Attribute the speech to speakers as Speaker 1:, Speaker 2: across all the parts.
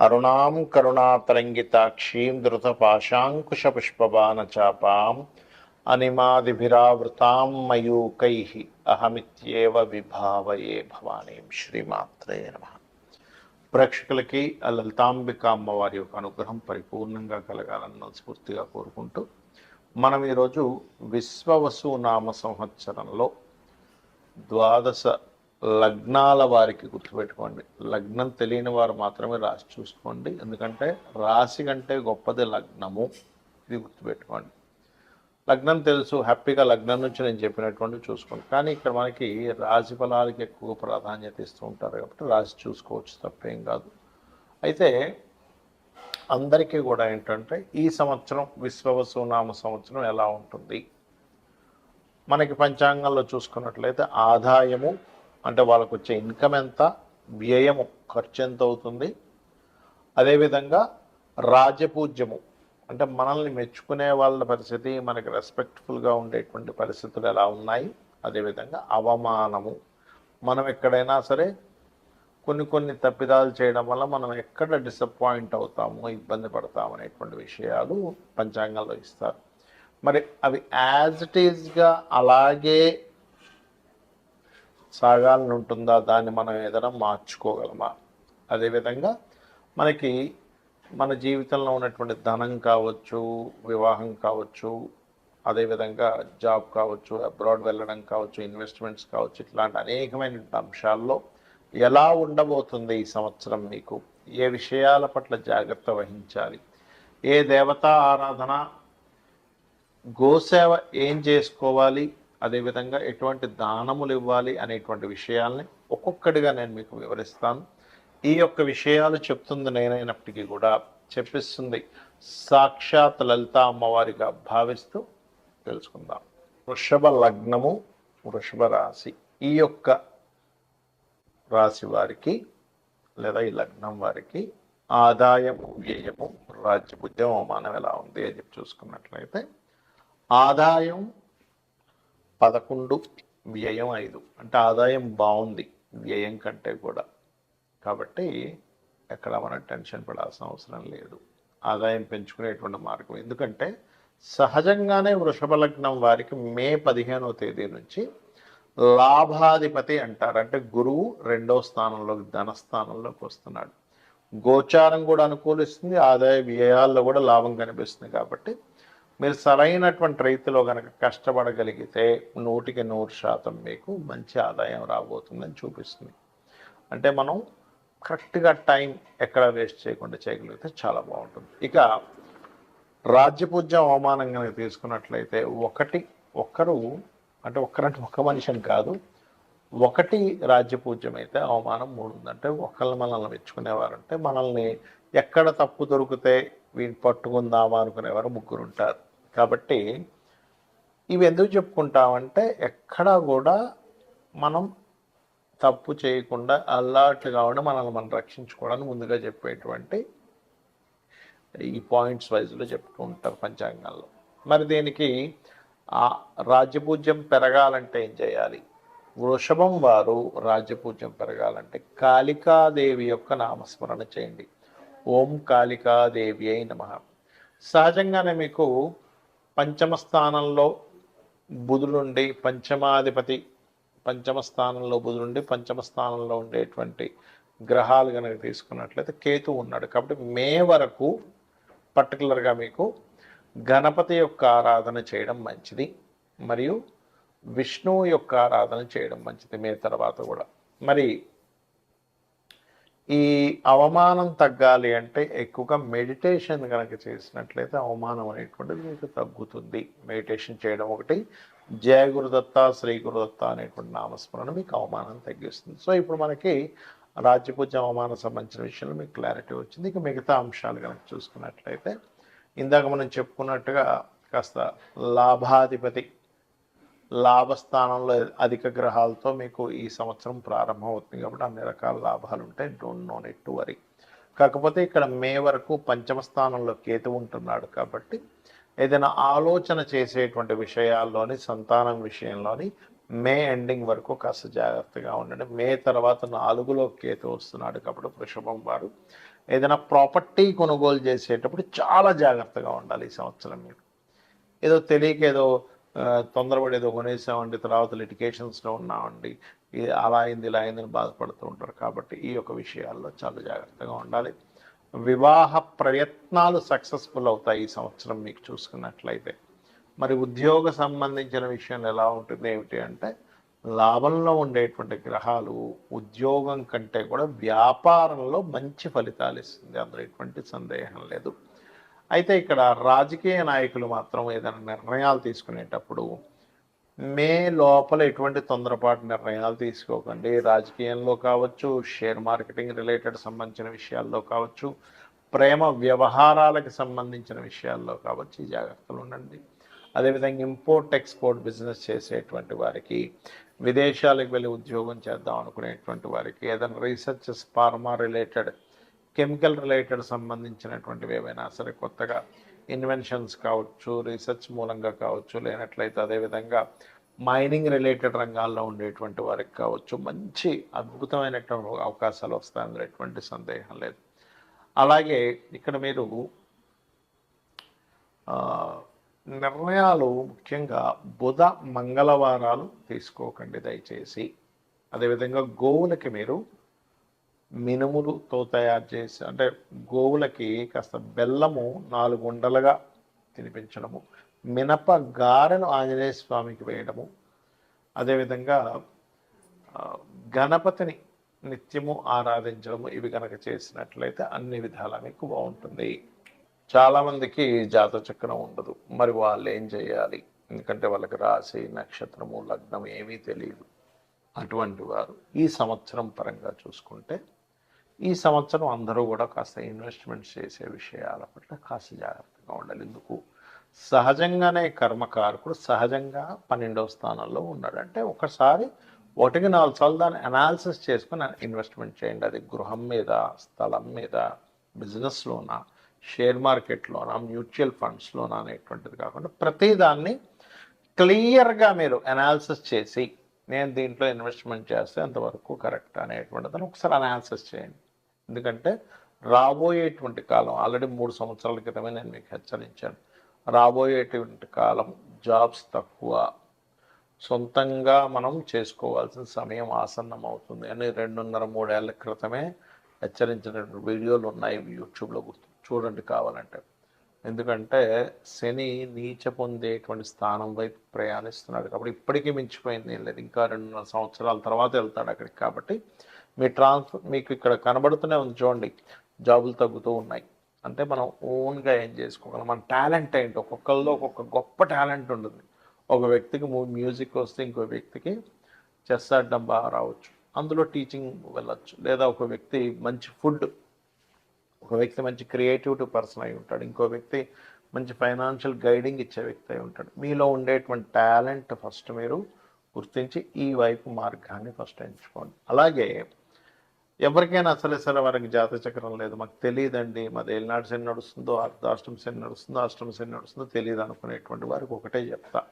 Speaker 1: అరుణాం కరుణాతరంగితాక్షీం ధృతపాశాంకుశపుష్పబాణచాపాం అనిమాదిభిరావృతాం మయూకై అహమిత్యేవ విభావయే భవానీం శ్రీమాత్రే నమ. ప్రేక్షకులకి ఆ లలితాంబిక అమ్మవారి యొక్క అనుగ్రహం పరిపూర్ణంగా కలగాలని మనస్ఫూర్తిగా కోరుకుంటూ మనం ఈరోజు విశ్వవసు నామ సంవత్సరంలో ద్వాదశ లగ్నాల వారికి గుర్తుపెట్టుకోండి. లగ్నం తెలియని వారు మాత్రమే రాసి చూసుకోండి. ఎందుకంటే రాశి కంటే గొప్పది లగ్నము. ఇది గుర్తుపెట్టుకోండి. లగ్నం తెలుసు హ్యాపీగా లగ్నం నుంచి నేను చెప్పినటువంటి చూసుకోండి. కానీ ఇక్కడ మనకి రాశి ఫలాలకి ఎక్కువ ప్రాధాన్యత ఇస్తూ ఉంటారు కాబట్టి రాశి చూసుకోవచ్చు తప్పేం కాదు. అయితే అందరికీ కూడా ఏంటంటే ఈ సంవత్సరం విశ్వవసునామ సంవత్సరం ఎలా ఉంటుంది? మనకి పంచాంగంలో చూసుకున్నట్లయితే ఆదాయము అంటే వాళ్ళకు వచ్చే ఇన్కమ్ ఎంత? వ్యయము ఖర్చు ఎంత అవుతుంది అదేవిధంగా రాజపూజ్యము అంటే మనల్ని మెచ్చుకునే వాళ్ళ పరిస్థితి మనకి రెస్పెక్ట్ఫుల్గా ఉండేటువంటి పరిస్థితులు ఎలా ఉన్నాయి? అదేవిధంగా అవమానము. మనం ఎక్కడైనా సరే కొన్ని కొన్ని తప్పిదాలు చేయడం వల్ల మనం ఎక్కడ డిసప్పాయింట్ అవుతాము ఇబ్బంది పడతాము అనేటువంటి విషయాలు పంచాంగంలో ఇస్తారు. మరి అవి యాజ్ ఇట్ ఈజ్గా అలాగే సాగాలని ఉంటుందా దాన్ని మనం ఏదైనా మార్చుకోగలమా? అదేవిధంగా మనకి మన జీవితంలో ఉన్నటువంటి ధనం కావచ్చు వివాహం కావచ్చు అదేవిధంగా జాబ్ కావచ్చు అబ్రాడ్ వెళ్ళడం కావచ్చు ఇన్వెస్ట్మెంట్స్ కావచ్చు ఇట్లాంటి అనేకమైన అంశాల్లో ఎలా ఉండబోతుంది ఈ సంవత్సరం మీకు? ఏ విషయాల పట్ల జాగ్రత్త వహించాలి? ఏ దేవతా ఆరాధన గోసేవ ఏం చేసుకోవాలి? అదేవిధంగా ఎటువంటి దానములు ఇవ్వాలి అనేటువంటి విషయాల్ని ఒక్కొక్కటిగా నేను మీకు వివరిస్తాను. ఈ యొక్క విషయాలు చెప్తుంది నేనైనప్పటికీ కూడా చెప్పిస్తుంది సాక్షాత్ లలిత అమ్మవారిగా భావిస్తూ తెలుసుకుందాం. వృషభ లగ్నము వృషభ రాశి. ఈ యొక్క రాశి వారికి లేదా ఈ లగ్నం వారికి ఆదాయము వ్యయము రాజ్యబుద్ధం అవమానం ఎలా ఉంది అని చెప్పి చూసుకున్నట్లయితే ఆదాయం పదకొండు వ్యయం ఐదు. అంటే ఆదాయం బాగుంది వ్యయం కంటే కూడా. కాబట్టి ఎక్కడ మనం టెన్షన్ పడాల్సిన అవసరం లేదు. ఆదాయం పెంచుకునేటువంటి మార్గం. ఎందుకంటే సహజంగానే వృషభ లగ్నం వారికి మే పదిహేనవ తేదీ నుంచి లాభాధిపతి అంటారు. అంటే గురువు రెండో స్థానంలోకి ధనస్థానంలోకి వస్తున్నాడు. గోచారం కూడా అనుకూలిస్తుంది. ఆదాయ వ్యయాల్లో కూడా లాభం కనిపిస్తుంది కాబట్టి మీరు సరైనటువంటి రైతులో కనుక కష్టపడగలిగితే నూటికి నూరు శాతం మీకు మంచి ఆదాయం రాబోతుందని చూపిస్తుంది. అంటే మనం కరెక్ట్గా టైం ఎక్కడ వేస్ట్ చేయకుండా చేయగలిగితే చాలా బాగుంటుంది. ఇక రాజ్యపూజ్యం అవమానం కనుక తీసుకున్నట్లయితే ఒకటి ఒక్కరు అంటే ఒక్కరంటే ఒక్క మనిషిని కాదు ఒకటి రాజ్యపూజ్యం అయితే అవమానం మూడు ఉందంటే ఒకళ్ళు మనల్ని మెచ్చుకునేవారంటే మనల్ని ఎక్కడ తప్పు దొరికితే వీటిని పట్టుకుందామా అనుకునేవారు ముగ్గురు ఉంటారు. కాబట్టి ఇవి ఎందుకు చెప్పుకుంటామంటే ఎక్కడా కూడా మనం తప్పు చేయకుండా అలర్ట్గా ఉండి మనల్ని మనం రక్షించుకోవడానికి ముందుగా చెప్పేటువంటి ఈ పాయింట్స్ వైజ్లో చెప్తూ ఉంటారు పంచాంగంలో. మరి దీనికి ఆ రాజ్యపూజ్యం పెరగాలంటే ఏం చేయాలి? వృషభం వారు రాజ్యపూజ్యం పెరగాలంటే కాళికాదేవి యొక్క నామస్మరణ చేయండి. ఓం కాళికాదేవి అయి నమ. సహజంగానే మీకు పంచమ స్థానంలో బుధుడుండి పంచమాధిపతి పంచమ స్థానంలో బుధుడుండి పంచమ స్థానంలో ఉండేటువంటి గ్రహాలు కనుక తీసుకున్నట్లయితే కేతు ఉన్నాడు. కాబట్టి మే వరకు పర్టికులర్గా మీకు గణపతి యొక్క ఆరాధన చేయడం మంచిది మరియు విష్ణువు యొక్క ఆరాధన చేయడం మంచిది మే తర్వాత కూడా. మరి ఈ అవమానం తగ్గాలి అంటే ఎక్కువగా మెడిటేషన్ కనుక చేసినట్లయితే అవమానం అనేటువంటిది మీకు తగ్గుతుంది. మెడిటేషన్ చేయడం ఒకటి. జయ గురుదత్త శ్రీ గురుదత్త అనేటువంటి నామస్మరణ మీకు అవమానం తగ్గిస్తుంది. సో ఇప్పుడు మనకి రాజ్యపూజ అవమానం సంబంధించిన విషయంలో మీకు క్లారిటీ వచ్చింది. ఇక మిగతా అంశాలు కనుక చూసుకున్నట్లయితే ఇందాక మనం చెప్పుకున్నట్టుగా కాస్త లాభాధిపతి లాభస్థానంలో అధిక గ్రహాలతో మీకు ఈ సంవత్సరం ప్రారంభం అవుతుంది కాబట్టి అన్ని రకాల లాభాలు ఉంటాయి డోంట్ నో నెట్ వరీ కాకపోతే ఇక్కడ మే వరకు పంచమ స్థానంలో కేతు ఉంటున్నాడు కాబట్టి ఏదైనా ఆలోచన చేసేటువంటి విషయాల్లోని సంతానం విషయంలోని మే ఎండింగ్ వరకు కాస్త జాగ్రత్తగా ఉండండి. మే తర్వాత నాలుగులో కేతు వస్తున్నాడు కాబట్టి వృషభం వారు. ఏదైనా ప్రాపర్టీ కొనుగోలు చేసేటప్పుడు చాలా జాగ్రత్తగా ఉండాలి ఈ సంవత్సరం మీరు. ఏదో తెలియక ఏదో తొందరపడి ఏదో కొనేసామండి తర్వాత లిటికేషన్స్లో ఉన్నామండి. ఇది అలా అయింది ఇలా అయిందని బాధపడుతూ ఉంటారు. కాబట్టి ఈ యొక్క విషయాల్లో చాలా జాగ్రత్తగా ఉండాలి. వివాహ ప్రయత్నాలు సక్సెస్ఫుల్ అవుతాయి ఈ సంవత్సరం మీకు చూసుకున్నట్లయితే. మరి ఉద్యోగ సంబంధించిన విషయంలో ఎలా ఉంటుంది ఏమిటి అంటే లాభంలో ఉండేటువంటి గ్రహాలు ఉద్యోగం కంటే కూడా వ్యాపారంలో మంచి ఫలితాలు ఇస్తుంది. అందులో ఎటువంటి సందేహం లేదు. అయితే ఇక్కడ రాజకీయ నాయకులు మాత్రం ఏదైనా నిర్ణయాలు తీసుకునేటప్పుడు మే లోపల ఎటువంటి తొందరపాటు నిర్ణయాలు తీసుకోకండి. రాజకీయంలో కావచ్చు షేర్ మార్కెటింగ్ రిలేటెడ్ సంబంధించిన విషయాల్లో కావచ్చు ప్రేమ వ్యవహారాలకు సంబంధించిన విషయాల్లో కావచ్చు జాగ్రత్తలు ఉండండి. అదేవిధంగా ఇంపోర్ట్ ఎక్స్పోర్ట్ బిజినెస్ చేసేటువంటి వారికి విదేశాలకు వెళ్ళి ఉద్యోగం చేద్దాం అనుకునేటువంటి వారికి ఏదైనా research pharma related chemical related సంబంధించినటువంటివి ఏవైనా సరే కొత్తగా ఇన్వెన్షన్స్ కావచ్చు రీసెర్చ్ మూలంగా కావచ్చు లేనట్లయితే అదేవిధంగా మైనింగ్ రిలేటెడ్ రంగాల్లో ఉండేటువంటి వారికి కావచ్చు మంచి అద్భుతమైనటువంటి అవకాశాలు వస్తాయి ఎటువంటి సందేహం లేదు. అలాగే ఇక్కడ మీరు నిర్ణయాలు ముఖ్యంగా బుధ మంగళవారాలు తీసుకోకండి దయచేసి. అదేవిధంగా గోవులకి మీరు మినుములుతో తయారు చేసి అంటే గోవులకి కాస్త బెల్లము నాలుగు ఉండలుగా తినిపించడము. మినప గారెను ఆంజనేయ స్వామికి వేయడము. అదేవిధంగా గణపతిని నిత్యము ఆరాధించడము ఇవి కనుక చేసినట్లయితే అన్ని విధాలా మీకు బాగుంటుంది. చాలామందికి జాత చక్రం ఉండదు. మరి వాళ్ళు ఏం చేయాలి? ఎందుకంటే వాళ్ళకి రాశి నక్షత్రము లగ్నం ఏమీ తెలియదు అటువంటి వారు ఈ సంవత్సరం పరంగా చూసుకుంటే ఈ సంవత్సరం అందరూ కూడా కాస్త ఇన్వెస్ట్మెంట్ చేసే విషయాల పట్ల కాస్త జాగ్రత్తగా ఉండాలి. ఎందుకు? సహజంగానే కర్మకారకుడు సహజంగా పన్నెండవ స్థానంలో ఉన్నాడు. అంటే ఒకసారి ఒకటికి నాలుగు సార్లు దాన్ని అనాలిసిస్ చేసుకుని ఇన్వెస్ట్మెంట్ చేయండి. అది గృహం మీద స్థలం మీద బిజినెస్లోనా షేర్ మార్కెట్లోనా మ్యూచువల్ ఫండ్స్లోనా అనేటువంటిది కాకుండా ప్రతిదాన్ని క్లియర్గా మీరు అనాలిసిస్ చేసి నేను దీంట్లో ఇన్వెస్ట్మెంట్ చేస్తే అంతవరకు కరెక్ట్ అనేటువంటిదని ఒకసారి అనాలిసిస్ చేయండి. ఎందుకంటే రాబోయేటువంటి కాలం ఆల్రెడీ మూడు సంవత్సరాల క్రితమే నేను మీకు హెచ్చరించాను. రాబోయేటువంటి కాలం జాబ్స్ తక్కువ. సొంతంగా మనం చేసుకోవాల్సిన సమయం ఆసన్నం అవుతుంది అని రెండున్నర మూడేళ్ళ క్రితమే హెచ్చరించినటువంటి వీడియోలు ఉన్నాయి యూట్యూబ్లో గుర్తు చూడండి కావాలంటే. ఎందుకంటే శని నీచ పొందేటువంటి స్థానం వైపు ప్రయాణిస్తున్నాడు కాబట్టి ఇప్పటికీ మించిపోయింది ఏం లేదు. ఇంకా రెండున్నర సంవత్సరాల తర్వాత వెళ్తాడు అక్కడికి కాబట్టి మీ ట్రాన్స్ఫర్ మీకు ఇక్కడ కనబడుతూనే ఉంది చూడండి జాబులు తగ్గుతూ ఉన్నాయి. అంటే మనం ఓన్గా ఏం చేసుకోగలం? మన టాలెంట్ ఏంటి? ఒక్కొక్కరిలో ఒక్కొక్క గొప్ప టాలెంట్ ఉంటుంది. ఒక వ్యక్తికి మ్యూజిక్ వస్తే ఇంకో వ్యక్తికి చెస్ ఆడడం బాగా రావచ్చు. అందులో టీచింగ్ వెళ్ళచ్చు. లేదా ఒక వ్యక్తి మంచి ఫుడ్ ఒక వ్యక్తి మంచి క్రియేటివిటీ పర్సన్ అయి ఉంటాడు. ఇంకో వ్యక్తి మంచి ఫైనాన్షియల్ గైడింగ్ ఇచ్చే వ్యక్తి అయి ఉంటాడు. మీలో ఉండేటువంటి టాలెంట్ ఫస్ట్ మీరు గుర్తించి ఈ వైపు మార్గాన్ని ఫస్ట్ ఎంచుకోండి. అలాగే ఎవరికైనా అసలు సరే వారికి జాతక చక్రం లేదు. మాకు తెలియదండి. మాది ఏలినాడు శని నడుస్తుందో అర్ధాష్టమ శని నడుస్తుందో అష్టమ శని నడుస్తుందో తెలియదు అనుకునేటువంటి వారికి ఒకటే చెప్తా.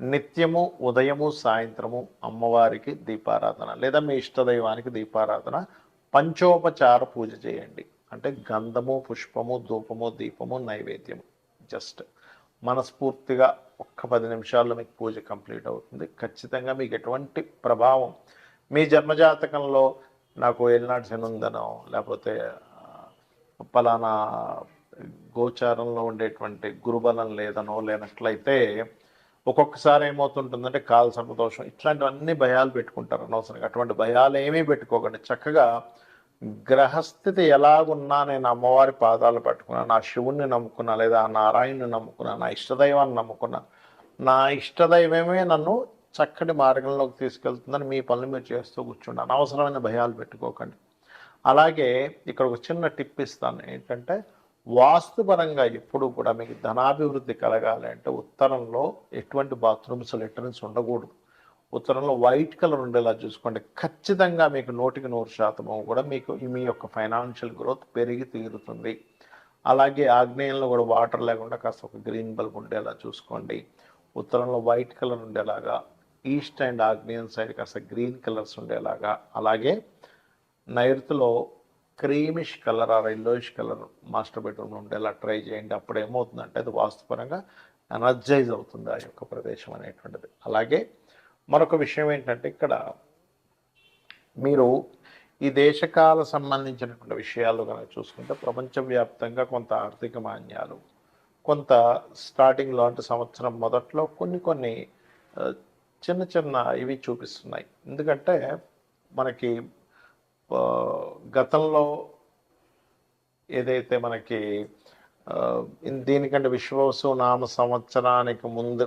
Speaker 1: నిత్యము ఉదయము సాయంత్రము అమ్మవారికి దీపారాధన లేదా మీ ఇష్టదైవానికి దీపారాధన పంచోపచార పూజ చేయండి. అంటే గంధము పుష్పము ధూపము దీపము నైవేద్యము. జస్ట్ మనస్ఫూర్తిగా ఒక్క పది నిమిషాల్లో మీకు పూజ కంప్లీట్ అవుతుంది. ఖచ్చితంగా మీకు ఎటువంటి ప్రభావం మీ జన్మజాతకంలో నాకు ఏలినాటి శని ఉందనో లేకపోతే పలానా గోచారంలో ఉండేటువంటి గురుబలం లేదనో లేనట్లయితే ఒక్కొక్కసారి ఏమవుతుంటుందంటే కాల సర్పదోషం ఇట్లాంటివన్నీ భయాలు పెట్టుకుంటారు అనవసరంగా. అటువంటి భయాలు ఏమీ పెట్టుకోకండి. చక్కగా గ్రహస్థితి ఎలాగున్నా నేను అమ్మవారి పాదాలు పట్టుకున్నా నా శివుణ్ణి నమ్ముకున్నా లేదా నారాయణ్ని నమ్ముకున్నా నా ఇష్టదైవాన్ని నమ్ముకున్నా నా ఇష్టదైవమే నన్ను చక్కటి మార్గంలోకి తీసుకెళ్తుందని మీ పనులు మీరు చేస్తూ కూర్చుండి. అనవసరమైన భయాలు పెట్టుకోకండి. అలాగే ఇక్కడ ఒక చిన్న టిప్ ఇస్తాను. ఏంటంటే వాస్తుపరంగా ఎప్పుడు కూడా మీకు ధనాభివృద్ధి కలగాలి అంటే ఉత్తరంలో ఎటువంటి బాత్రూమ్స్ లెటర్న్స్ ఉండకూడదు. ఉత్తరంలో వైట్ కలర్ ఉండేలా చూసుకోండి. ఖచ్చితంగా మీకు నూటికి నూరు శాతము కూడా మీకు మీ యొక్క ఫైనాన్షియల్ గ్రోత్ పెరిగి తీరుతుంది. అలాగే ఆగ్నేయంలో కూడా వాటర్ లేకుండా కాస్త ఒక గ్రీన్ బల్బ్ ఉండేలా చూసుకోండి. ఉత్తరంలో వైట్ కలర్ ఉండేలాగా ఈస్ట్ అండ్ ఆగ్నేయన్ సైడ్ కాస్త గ్రీన్ కలర్స్ ఉండేలాగా అలాగే నైరుతిలో క్రీమిష్ కలర్ ఆ ఎల్లోయిష్ కలర్ మాస్టర్ బెడ్రూమ్లో ఉండేలా ట్రై చేయండి. అప్పుడు ఏమవుతుందంటే అది వాస్తుపరంగా ఎనర్జైజ్ అవుతుంది ఆ యొక్క ప్రదేశం అనేటువంటిది. అలాగే మరొక విషయం ఏంటంటే ఇక్కడ మీరు ఈ దేశకాల సంబంధించినటువంటి విషయాలు కనుక చూసుకుంటే ప్రపంచవ్యాప్తంగా కొంత ఆర్థిక మాన్యాలు కొంత స్టార్టింగ్ లాంటి సంవత్సరం మొదట్లో కొన్ని కొన్ని చిన్న చిన్న ఇవి చూపిస్తున్నాయి. ఎందుకంటే మనకి గతంలో ఏదైతే మనకి దీనికంటే విశ్వవసు నామ సంవత్సరానికి ముందు